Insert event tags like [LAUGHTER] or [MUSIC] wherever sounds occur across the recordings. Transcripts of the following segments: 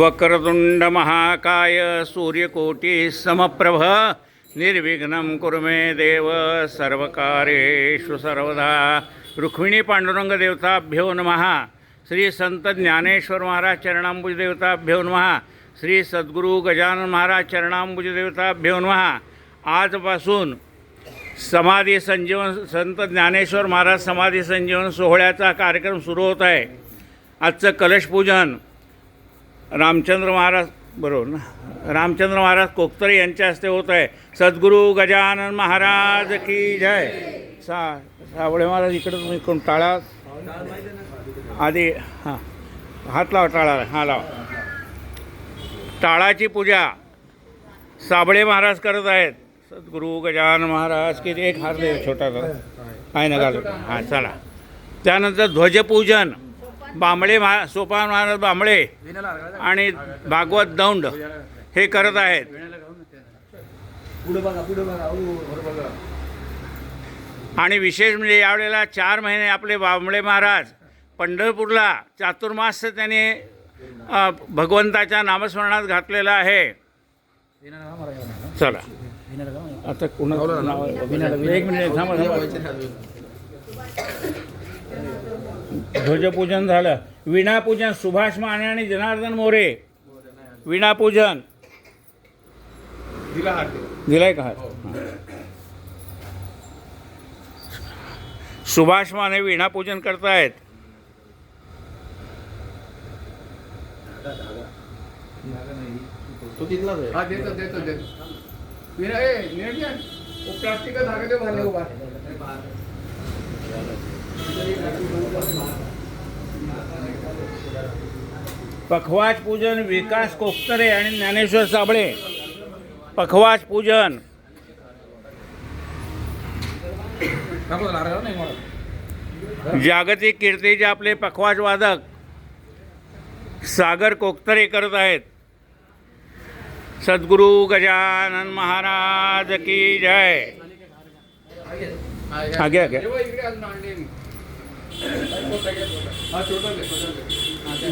वक्रतुंड महाकाय सूर्यकोटी समप्रभ निर्विघ्नं कुरु मे देव सर्वकारेषु सर्वदा। रुक्मिणी पांडुरंग देवताभ्यो नमः। श्री संत ज्ञानेश्वर महाराज चरणांबुज देवताभ्यो नमः। श्री सद्गुरू गजानन महाराज चरणांबुज देवताभ्यो नमः। आजपासून समाधी संजीवन संत ज्ञानेश्वर महाराज समाधी संजीवन सोहळ्याचा कार्यक्रम सुरू होत आहे. आजचं कलशपूजन रामचंद्र महाराज बरोबर ना? रामचंद्र महाराज कोकतरे यांच्या हस्ते होत आहे. सद्गुरू गजानन महाराज की जय. सा सावळे महाराज इकडं तुम्ही कोण टाळा? आधी हां. हात लावा टाळाला हां लावा. टाळाची पूजा साबळे महाराज करत आहेत. सद्गुरू गजान महाराज की एक हार दे छोटासा आहे ना घालू हां चला. त्यानंतर ध्वजपूजन. बांबळे महा सोपान महाराज बांबळे आणि भागवत दौंड हे करत आहेत. हो आणि विशेष म्हणजे यावेळेला चार महिने आपले बांबळे महाराज पंढरपूरला चातुर्मास त्यांनी भगवंताच्या नामस्मरणात घातलेलं आहे. चला. आता कुणा नाव एक मिनिट थांबा. ध्वजपूजन झालं. विणापूजन सुभाष माने आणि जनार्दन मोरे. विणापूजन. दिला दिलाय का हात? सुभाष माने विणापूजन करतायत. तो तिथलाच आहे. हा देतो देतो देतो. विना ए निरंजन वो प्लास्टिक का धागा दे बांधने को बाहर पखवाज पूजन विकास कोकतरे आणि ज्ञानेश्वर साबळे. पखवाज पूजन. जागतिक कीर्तीचे आपले पखवाज वादक सागर कोकतरे करत आहेत. सद्गुरू गजानन महाराज की जय. आगे आगे.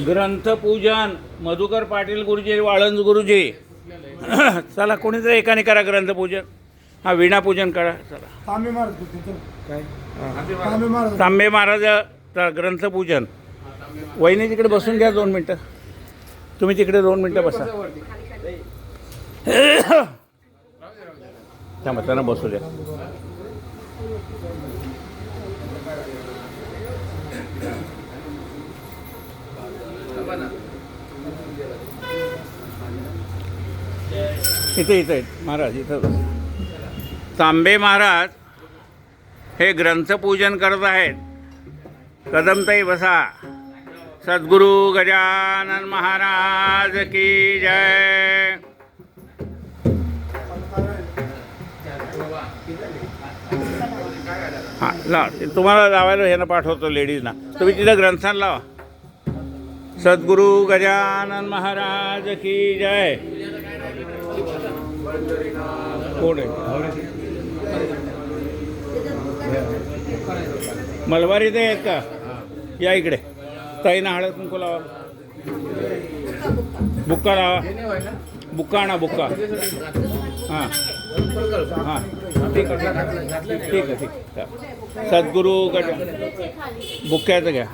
ग्रंथपूजन मधुकर पाटील गुरुजी वाळंज गुरुजी. चला कोणीतरी एकाने करा ग्रंथपूजन. हा विणापूजन करा चला. तांबे महाराज तांबे महाराज. तांबे महाराज तर ग्रंथपूजन. वहिनी तिकडे बसून घ्या दोन मिनटं. तुम्ही तिकडे दोन मिनटं बसा. थांबा [COUGHS] त्यांना बसू द्या. इथे इथे महाराज इथं तांबे महाराज हे ग्रंथपूजन करत आहेत. कदमताई बसा. सद्गुरू गजानन महाराज की जय. हां लावा तुम्हाला लावायला ह्यानं पाठवतो लेडीजना. तुम्ही तिथं ग्रंथान लावा. सद्गुरू गजानन महाराज की जय. कोण आहे? मलबारी ते आहेत का? या इकडे. ताईना हळद कुंकू लावा. बुक्का लावा? बुक्का आणा बुक्का. हां. हां ठीक आहे ठीक आहे ठीक आहे सद्गुरू गट बुक्क्याचं घ्या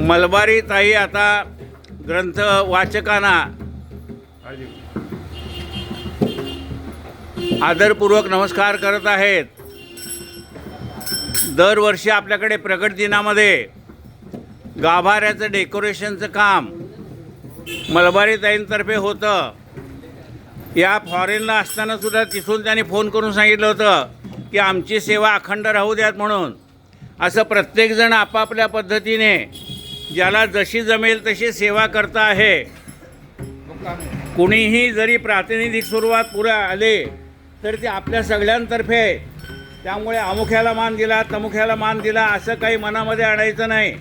मलबारी ताई आता ग्रंथ वाचकांना आदरपूर्वक नमस्कार करत आहेत. दरवर्षी आपल्याकडे प्रगट दिनामध्ये गाभाऱ्याचं डेकोरेशनचं काम मलबारी ताईंतर्फे होतं. या फॉरेनला असताना सुद्धा तिथून त्यांनी फोन करून सांगितलं होतं की आमची सेवा अखंड राहू द्यात म्हणून. असं प्रत्येकजण आपापल्या पद्धतीने ज्याला जशी जमेल तशी सेवा करता आहे. कुणीही जरी प्रातिनिधिक स्वरूपात पुढे आले तर ते आपल्या सगळ्यांतर्फे त्यामुळे अमुख्याला मान दिला तमुख्याला मान दिला असं काही मनामध्ये आणायचं नाही.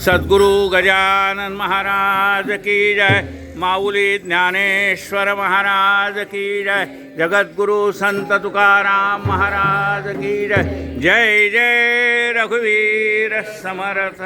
सद्गुरू गजानन महाराज की जय माऊली ज्ञानेश्वर महाराज की जय जगद्गुरु संत तुकाराम महाराज की जय. जय जय रघुवीर समर्थ.